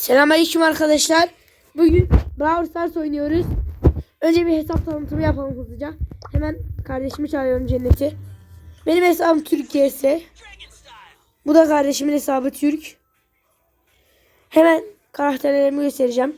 Selamünaleyküm arkadaşlar. Bugün Brawl Stars oynuyoruz. Önce bir hesap tanıtımı yapalım hızlıca. Hemen kardeşimi çağırıyorum Cennet'i. Benim hesabım Türkiye ise. Bu da kardeşimin hesabı Türk. Hemen karakterlerimi göstereceğim.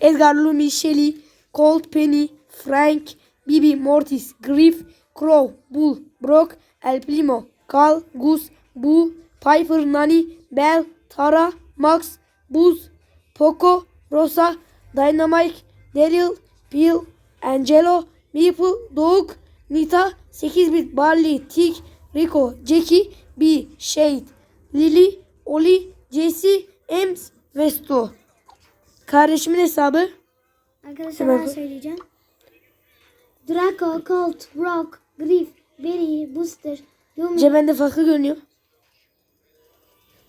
Edgar, Lumi, Shelly, Colt, Penny, Frank, Bibi, Mortis, Griff, Crow, Bull, Brock, El Primo, Carl, Gus, Boo, Piper, Nani, Bell, Tara, Max, Buz, Poco, Rosa, Dynamite, Daryl, Bill, Angelo, Maple, Dog, Nita, 8-bit, Barley, Tick, Rico, Jackie, B, Shade, Lily, Oli, Jesse, Ems ve Stu. Kardeşimin hesabı Arkadaşlar ben söyleyeceğim. Draco, Colt, Brock, Griff, Berry, Booster, Lumi. Cebende farklı görünüyor.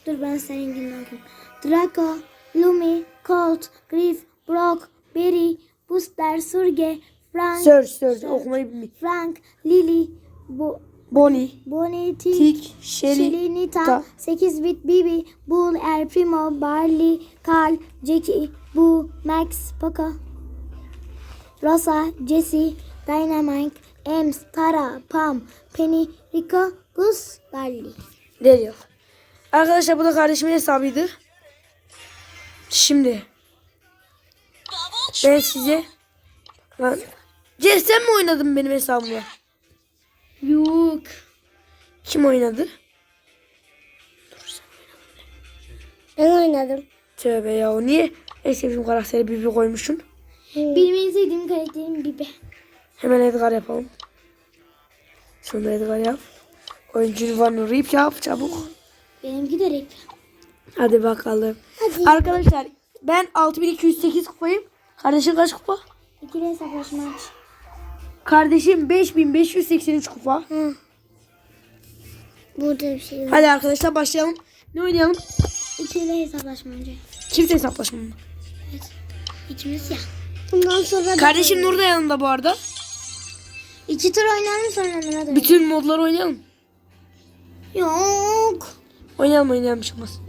Dur ben seninkinden okuyayım. Draco, Lumi, Colt, Griff, Brock, Berry, Booster, Surge, Frank, Search, search. Okumayı bilmiyor. Frank, Lily, Bo Bonnie, Bonnie, Tick, Tick, Shelly, Shelly, Nita, Ta- 8-bit, Bibi, Bull, El Primo, Barley, Carl, Jackie, Boo, Max, Poco, Rosa, Jesse, Dynamite, Ems, Tara, Pam, Penny, Rico, Gus, Barley. Daryl. Arkadaşlar bu da kardeşimin hesabıydı. Şimdi ben size lan Cem sen mi oynadın benim hesabımla? Yok. Kim oynadı? Ben oynadım. Tövbe ya o niye en sevdiğim karakteri Bibi koymuşsun? Benim en sevdiğim karakterim Bibi. Hemen Edgar yapalım. Sonra Edgar yap. Oyuncu Van Rip yap çabuk. Benimki de rap. Hadi bakalım. Hadi. Arkadaşlar ben 6208 kupayım. Kardeşim kaç kupa? İkili hesaplaşma aç. Kardeşim 5583 kupa. Burada bir şey var. Hadi arkadaşlar başlayalım. Ne oynayalım? İkili hesaplaşma önce. Çift hesaplaşma mı? Evet. İkimiz ya. Bundan sonra Kardeşim Nur da yanında bu arada. İki tur oynayalım sonra Nur'a dönelim. Bütün modları oynayalım. Yok. Oynayalım oynayalım bir şey olmaz.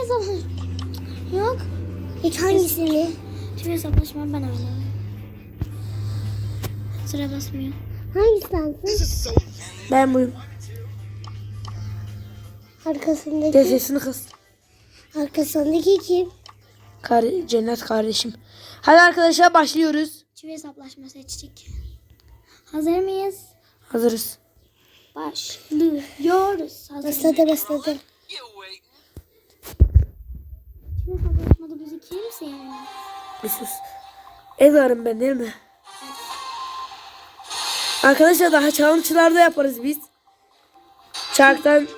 Hesaplaşma. Yok. İlk hangisini? Şu hesaplaşma ben oynayalım. Sıra basmıyor. Hangisi Ben buyum. Arkasındaki. Defesini kız. Arkasındaki kim? Kar cennet kardeşim. Hadi arkadaşlar başlıyoruz. Çivi hesaplaşma seçtik. Hazır mıyız? Hazırız. Başlıyoruz. Hazır başladı başladı. Bizi kimse yenemez. Bir sus. Edgar'ım ben değil mi? Arkadaşlar daha challenge'lar da yaparız biz. Çarktan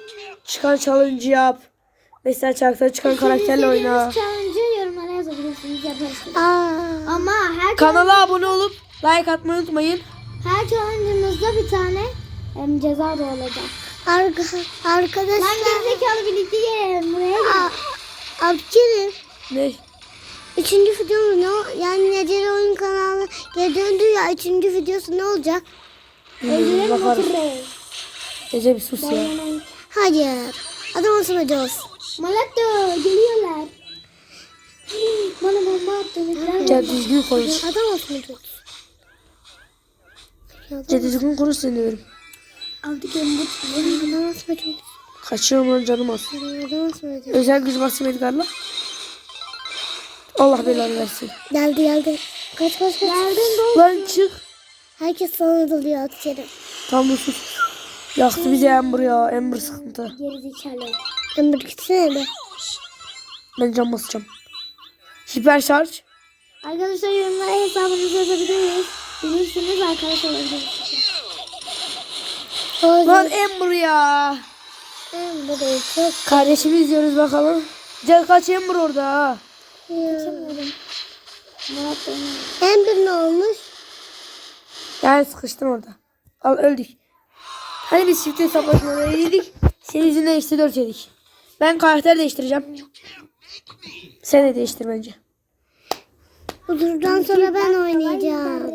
çıkan challenge yap. Mesela çarktan çıkan karakterle oyna. Challenge'ı yorumlara yazabilirsiniz yaparız. Aa. Ama her Kanala abone olup like atmayı unutmayın. her challenge'ımızda bir tane em, ceza da olacak. Arka, arkadaşlar. Lan gerizekalı birlikte gelelim buraya gel. Abkirim. Ne? Üçüncü videomuz ne? Yani Neceri Oyun kanalı geri döndü ya. Üçüncü videosu ne olacak? Hmm, bakarız. Ece bir sus ya. Hayır. Adam asılacağız. Malato geliyorlar. Bana bomba attı. Ya düzgün konuş. Adam asılacağız. Ya düzgün konuş diyorum. Aldık elini tutuyor. Adam asılacağız. Kaçıyorum lan canım az. Adam asılacağız. Özel gücü basayım Edgar'la. Allah belanı versin. Geldi geldi. Kaç kaç kaç. Geldin doğru. Lan çık. Herkes sana dalıyor at içeri. Tam da sus. Yaktı bizi Ember ya. Ember sıkıntı. Gerizekalı. Ember gitsene be. Ben cam basacağım. Hiper şarj. Arkadaşlar yorumlara hesabınızı yazabiliriz. Bilirsiniz arkadaş olabilirsiniz. Lan Ember ya. Ember değil çok Kardeşimi izliyoruz bakalım. Can kaç Ember orada ha. Geçemiyorum. Ember ne olmuş? Yani sıkıştın orada. Al öldük. Hani biz çift hesaplaşmada yedik. Senin yüzünden eksi dört yedik. Ben karakter değiştireceğim. Sen de değiştir bence. Bu turdan sonra ben oynayacağım.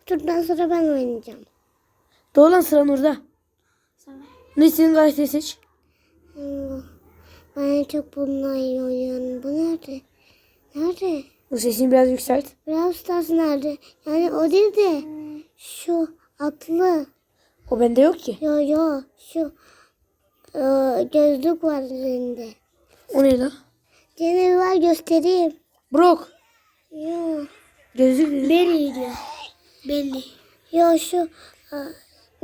Bu turdan sonra ben oynayacağım. Doğru lan sıra Nur'da. Ne senin karakteri seç. Hmm, Ben en çok bununla iyi oynuyorum. Bu nerede? Nerede? Bu sesini biraz yükselt. Brawl Stars nerede? Yani o değil de şu atlı. O bende yok ki. Yo yo şu e, gözlük var üzerinde. O ne lan? Gene var göstereyim. Brock. Yo. Gözlük ne? Belli diyor. Belli. Yo şu e,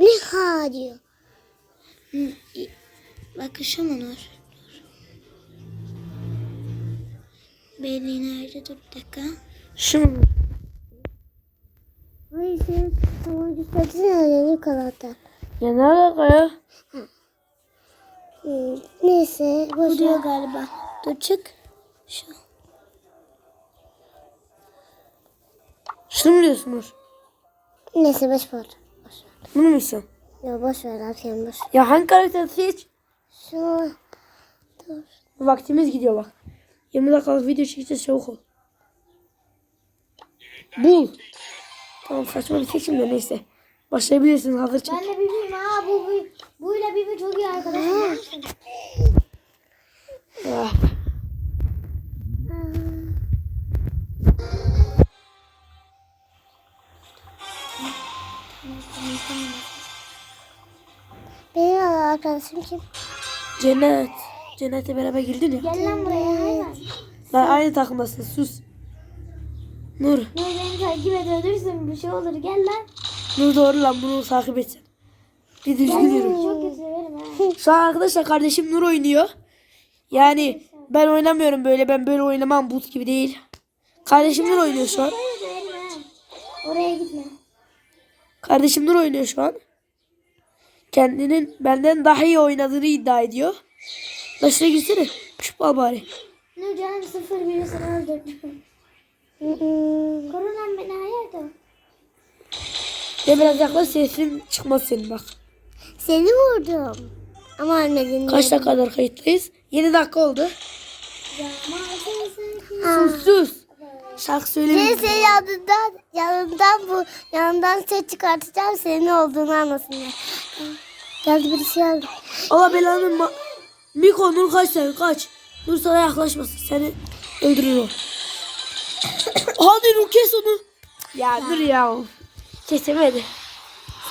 Niha diyor. Bakışım Onur. Belli nerede? Dur bir dakika. Mu? Hayır sen tamam ya yeni karakter. Ya ne alaka ya? Neyse. Bu diyor galiba. Dur çık. Şu. Şunu mu diyorsun Nur? Neyse boş ver. Bunu mu istiyorsun? Ya boş ver abi sen boş. Ya hangi karakteri seç? Şunu. Dur. Vaktimiz gidiyor bak. 20 dakikalık video çekeceğiz çabuk ol. Bul. Tamam saçma bir seçim de neyse. Başlayabilirsin hazır çek. Ben de bilmiyorum ha bu bu buyla Bibi çok iyi arkadaşlar. Ah. Benim arkadaşım kim? Cennet. Cennet'le beraber girdin ya. Gel lan buraya hayvan. Lan aynı takımdasın sus. Nur. Ne beni takip et ölürsün bir şey olur gel lan. Nur doğru lan bunu takip etsen. Bir düzgün yürü. Çok kötü severim ha. Şu an arkadaşlar kardeşim Nur oynuyor. Yani ben oynamıyorum böyle. Ben böyle oynamam bot gibi değil. Kardeşim Nur oynuyor şu an. Oraya gitme. Kardeşim Nur oynuyor şu an. Kendinin benden daha iyi oynadığını iddia ediyor. Şuraya girsene. Şu bal bari. Nur canım sıfır birisini öldürdüm. Korunan beni hayatım. Ya biraz yaklaş sesin çıkmaz senin bak. Seni vurdum. Ama ölmedin. Kaç dakika kadar kayıttayız? 7 dakika oldu. Sus sus. Şarkı söylemiyorum. Neyse yanından, yanından bu yanından ses çıkartacağım senin olduğunu anlasınlar. Geldi birisi geldi. Allah belanı ma- Miko Nur kaç sen kaç. Nur sana yaklaşmasın seni öldürür o. Hadi Nur kes onu. Ya dur ya. Kesemedi.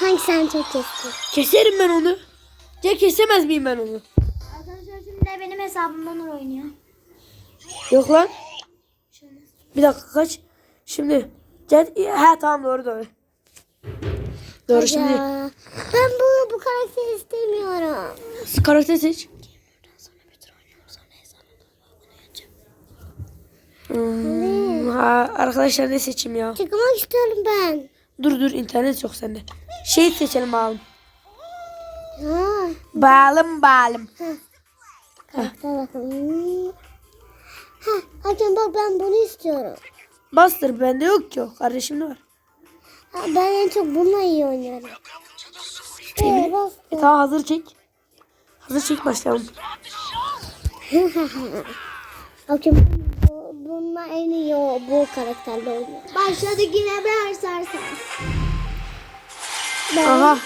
Sanki sen çok kestin. Keserim ben onu. Ya kesemez miyim ben onu? Arkadaşlar şimdi de benim hesabımdan Nur oynuyor. Yok lan. Bir dakika kaç. Şimdi. Cet ha tamam doğru doğru. Doğru şimdi. Ya, ben bunu bu karakteri istemiyorum. Karakter seç. Hmm, ha, arkadaşlar ne seçeyim ya? Çıkmak istiyorum ben. Dur dur internet yok sende. Şey seçelim bağlım. Ha, bağlım. karakter bakalım. Ha, hakem bak ben bunu istiyorum. Bastır bende yok ki o. Kardeşimde var. Ha, ben en çok bununla iyi oynuyorum. Ee, bas. E, tamam hazır çek. Hazır çek başlayalım. Hakem bu- bununla en iyi o bu karakterle oynuyor. Başladık yine bir sarsan. Ben, Aha.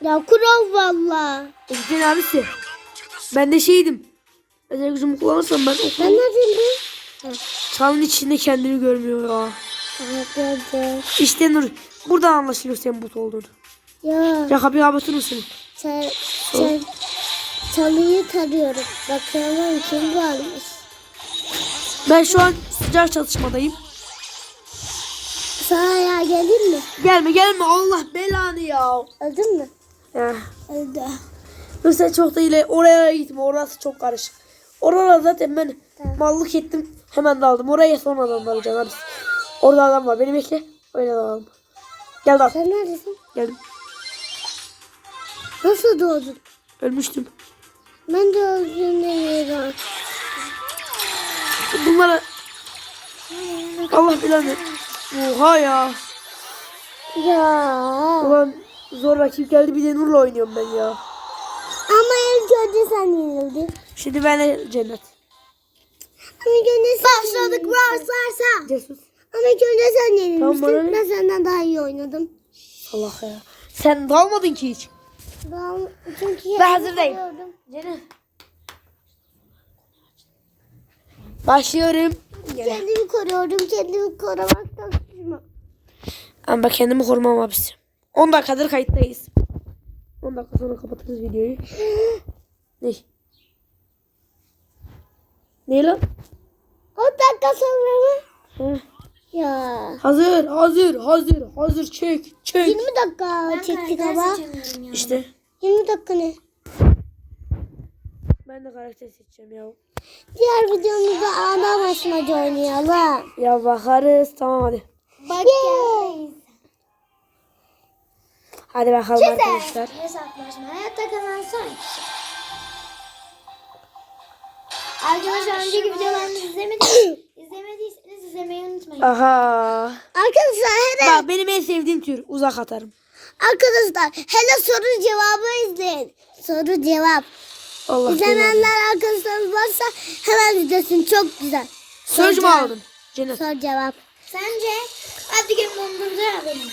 Ya kural valla. Ülkenin abisi. Ben de şeydim. Özel gücümü kullanırsam ben Ben okul. neredeyim Çalın içinde kendini görmüyor ya. Evet. İşte Nur. Buradan anlaşılıyor senin but olduğunu. Ya Ya kapıyı kapatır mısın? çal, çal, çalıyı tarıyorum. Bakalım kim varmış. Ben şu an sıcak çatışmadayım. Sana ya gelir mi? Gelme gelme Allah belanı ya. Öldün mü? Ya. Öldü. Dur sen çok da ile oraya gitme. Orası çok karışık. Oralar zaten ben Tamam. mallık ettim. Hemen daldım. Oraya sonradan dalacağım abi. Orada adam var. Beni bekle. Öyle dalalım. Gel dal. Sen neredesin? Geldim. Nasıl doğdun? Ölmüştüm. Ben de öldüğümde yeri Bunlara Allah belanı. Oha ya. Ya. Ulan zor rakip geldi bir de Nur'la oynuyorum ben ya. Ama ilk önce sen yenildin. Şimdi ben de cennet. Ama sen Başladık varsarsa. Cesur. Ama önce sen yenilmiştin. Tamam, bana ne? ben senden daha iyi oynadım. Allah ya. Sen dalmadın ki hiç. Ben çünkü Ben hazırdayım. yapıyordum. Cennet. Başlıyorum. Gel. Kendimi koruyorum. Kendimi korumaktan suçma. Ama kendimi korumam abisi. 10 dakikadır kayıttayız. 10 dakika sonra kapatırız videoyu. ne? Ne lan? 10 dakika sonra mı? Ya. Hazır, hazır, hazır, hazır. Çek, çek. 20 dakika çektik ama. İşte 20 dakika ne? ben de karakter seçeceğim ya. Diğer videomuzda ana başmaca oynayalım. Ya bakarız. Tamam hadi. Bak Hadi bakalım arkadaşlar. Hesaplaşma hayatta kalan son kişi. Arkadaşlar önceki videolarımızı izlemediyseniz, izlemediyseniz izlemeyi unutmayın. Aha. Arkadaşlar hele, Bak benim en sevdiğim tür uzak atarım. arkadaşlar hele soru cevabı izleyin. Soru cevap. Allah. İzlemeyenler arkadaşlarımız varsa hemen izlesin çok güzel. Söz mü cevap. aldın? Cennet. Soru cevap. Sence? Hadi gelin dondurdu ya benim.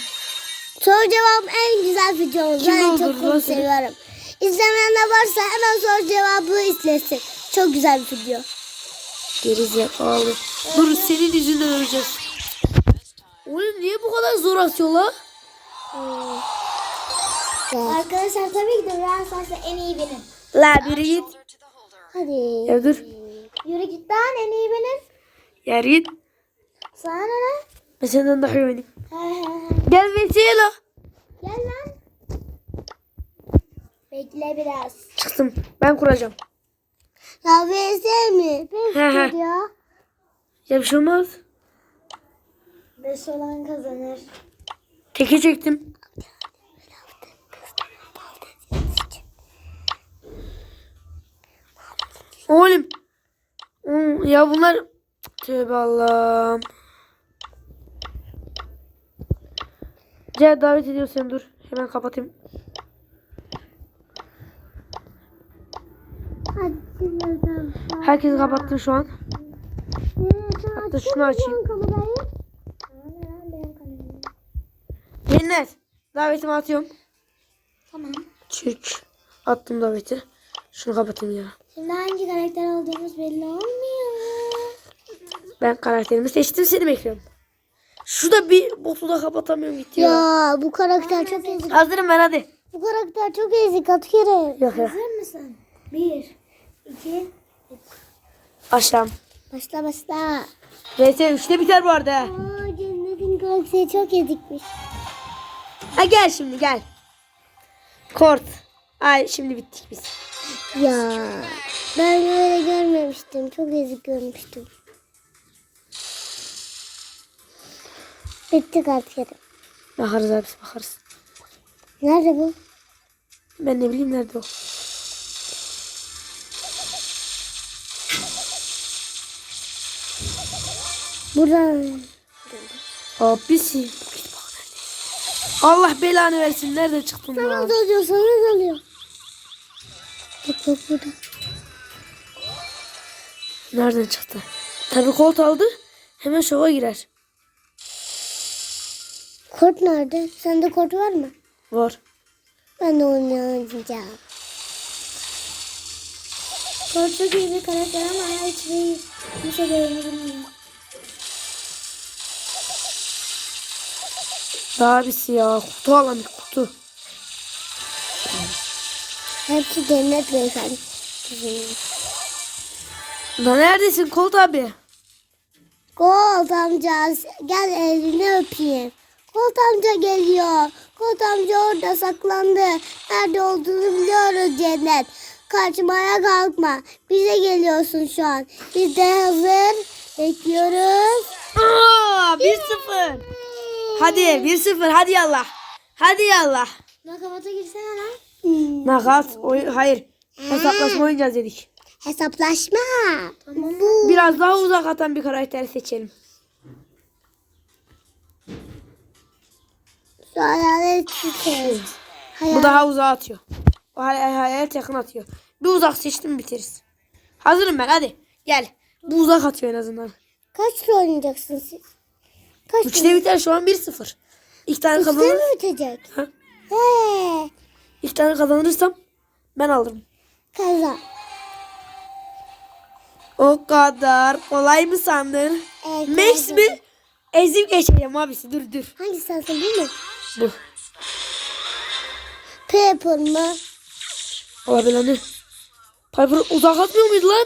Soru cevap en güzel videomuz. Kim Ben çok seviyorum. İzlemeyenler varsa hemen soru cevabı izlesin. Çok güzel bir video. Gerizekalı. Dur senin yüzünden öleceğiz. Oğlum niye bu kadar zor atıyorlar? Arkadaşlar tabii ki de Brawl Stars'ta en iyi benim. La biri git. Hadi. Ya dur. Yürü git lan en iyi benim. Ya git. Sana ne? Ben senden daha iyi oynayayım. Gel Vesile. Gel lan. Bekle biraz. Çıktım. Ben kuracağım. Ya VS mi? He he. Ya. Ya bir şey olmaz. Beş olan kazanır. Teke çektim. Oğlum. Ya bunlar tövbe Allah'ım. Gel davet ediyorsan dur. Hemen kapatayım. Hadi bakalım. Herkesi kapattım şu an. Hatta şunu açayım. Cennet. Davetimi atıyorum. Tamam. Çık. Attım daveti. Şunu kapatayım ya. Şimdi hangi karakter olduğumuz belli olmuyor. Ben karakterimi seçtim seni bekliyorum. Şurada bir botu da kapatamıyorum gitti ya. Ya bu karakter çok ezik. Hazırım ben hadi. Bu karakter çok ezik at kere. Yok. Hazır mısın? Bir, iki, Başlam. başla başla. VS 3'te biter bu arada. Aa cennetin karakteri çok ezikmiş. Ha gel şimdi gel. Kort. Ay şimdi bittik biz. Ya ben öyle görmemiştim. Çok ezik görmüştüm. Bitti karakteri. Bakarız abi bakarız. Nerede bu? Ben ne bileyim nerede o. Burada. Abisi. Allah belanı versin. Nerede çıktın Sana lan? dalıyor, sana dalıyor. Bak bak burada. Nereden çıktı? Tabii kolt aldı. Hemen şova girer. Kurt nerede? Sende kurt var mı? Var. Ben de oynayacağım. Kurt çok iyi bir karakter ama hiçbir kimse değerini Daha abisi ya. Kutu alan kutu. Hepsi cennet beyefendi. Da neredesin Kolt abi? Kolt amca gel elini öpeyim. Kolt amca geliyor. Kolt amca orada saklandı. Nerede olduğunu biliyoruz cennet. Kaçmaya kalkma. Bize geliyorsun şu an. Biz de hazır. Bekliyoruz. Aa, 1-0. Hadi 1-0 hadi yallah. Hadi yallah. Nakavata girsene lan. Nakat. Oy hayır. Hesaplaşma oynayacağız dedik. Hesaplaşma. Tamam. Bu. Biraz daha uzak atan bir karakter seçelim. Bu daha uzağa atıyor. O hay- hayalet yakın atıyor. Bir uzak seçtim biteriz. Hazırım ben hadi. Gel. Bu uzak atıyor en azından. Kaç tur oynayacaksın siz? Kaç? Üçte biter şu an 1-0. İlk tane Üçte kazanır. mi bitecek? Ha? He. İlk tane kazanırsam ben alırım. Kaza. O kadar kolay mı sandın? Max mi? Ezip geçeceğim abisi dur dur. Hangisi sensin değil mi? Bu. Pepper mı? Ne? Piper uzak atmıyor muydu lan?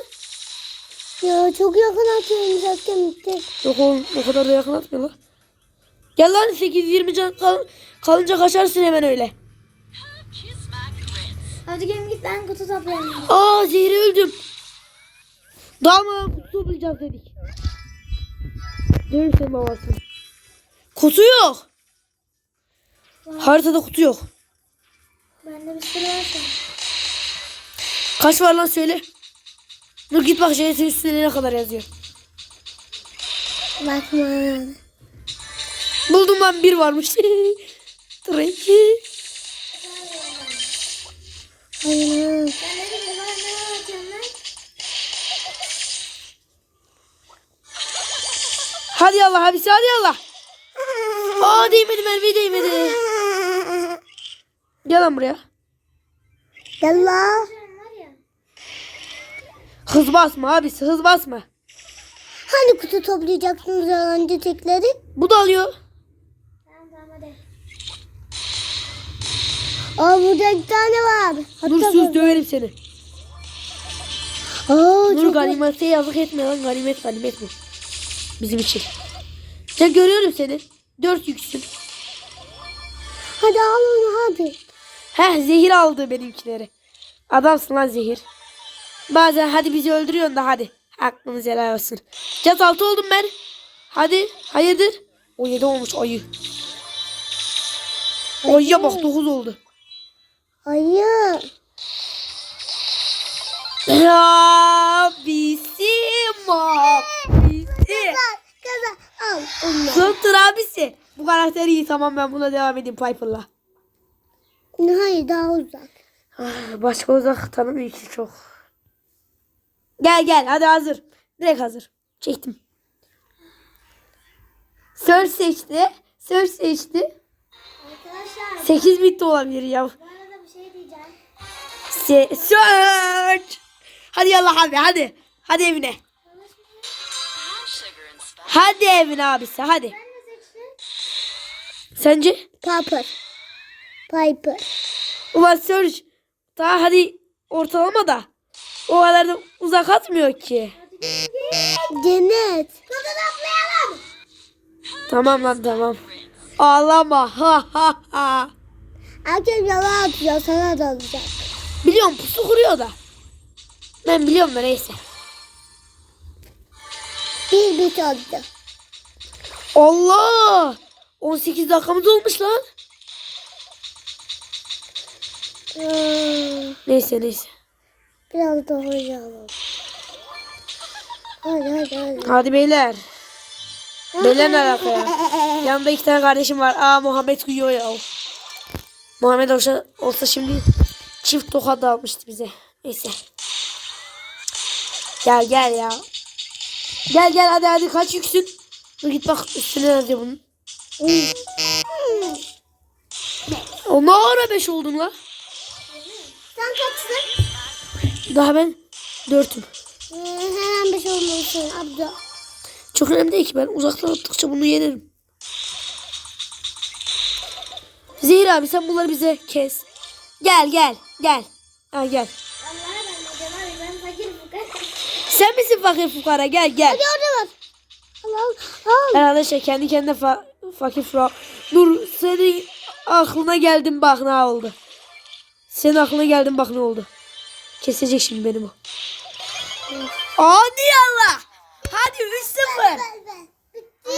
Ya çok yakın atıyorum zaten bitti. Yok oğlum o kadar da yakın atmıyor lan. Gel lan 8-20 can kal kalınca kaçarsın hemen öyle. Hadi gelin git ben kutu toplayayım. Aa zehri öldüm. Dalmadan kutu toplayacağız dedik. Görürsen babası. Kutu yok. Haritada kutu yok. Bende bir sürü var. Kaç var lan söyle. Dur git bak JS'in üstünde ne kadar yazıyor. Bakma. Buldum ben bir varmış. Treki. Hayır. Hadi Allah abisi hadi Allah. Aa değmedi Merve değmedi. Gel lan buraya. Yallah. Hız basma abisi hız basma. Hani kutu toplayacaksınız önce tekleri? Bu da alıyor. Aa burada iki tane var. Dur sus döverim seni. Aa Dur ganimete yazık etme lan ganimet ganimet bu. Bizim için. Ya görüyorum seni. Dört yüksün. Hadi al onu hadi. Heh zehir aldı benimkileri. Adamsın lan zehir. Bazen hadi bizi öldürüyorsun da hadi. Aklınız helal olsun. Cat altı oldum ben. Hadi hayırdır? O yedi olmuş ayı. Ayıya bak dokuz oldu. Hayır. Abisi abisi. Kaza al onu. Sıntır abisi. Bu karakter iyi tamam ben buna devam edeyim Piper'la. Hayır daha uzak. Ah, Başka uzak tanımıyor ki çok. Gel gel hadi hazır. Direkt hazır. Çektim. Search seçti. Search seçti. Arkadaşlar 8 bit de olabilir ya. bu arada bir şey diyeceğim. Se search. Hadi yallah abi hadi. Hadi evine. Hadi evine abisi hadi. Sence? Piper. Piper. Ulan search. Daha hadi ortalama da. O kadar da uzak atmıyor ki. Cennet. Kutu toplayalım. Tamam lan tamam. Ağlama ha ha ha. Herkes yalan atıyor sana da olacak. Biliyorum pusu kuruyor da. Ben biliyorum da neyse. Bir bit oldu. Allah! 18 dakikamız olmuş lan. Aa, Neyse neyse. Biraz daha oynayalım. Hadi hadi hadi. Hadi beyler. Beyler ne alaka ya? Yanımda iki tane kardeşim var. Aa Muhammed uyuyor ya. Muhammed olsa, olsa şimdi çift tokat almıştı bize. Neyse. Gel gel ya. Gel gel hadi hadi kaç yüksün. Dur git bak üstüne yazıyor bunun. O ne ara 5 oldun la? Sen kaçsın? Daha ben dörtüm. Ee, hemen şey olmalısın abla. Çok önemli değil ki ben uzaktan attıkça bunu yenerim. Zehir abi sen bunları bize kes. Gel gel gel. Ha gel. Sen misin fakir fukara gel gel. Hadi orada var. Al al al. Arkadaşlar kendi kendine fa fakir fukara. Dur senin aklına geldim bak ne oldu. Senin aklına geldim bak ne oldu. Kesecek şimdi benim o. Hadi Allah. Hadi 3-0. Bitti.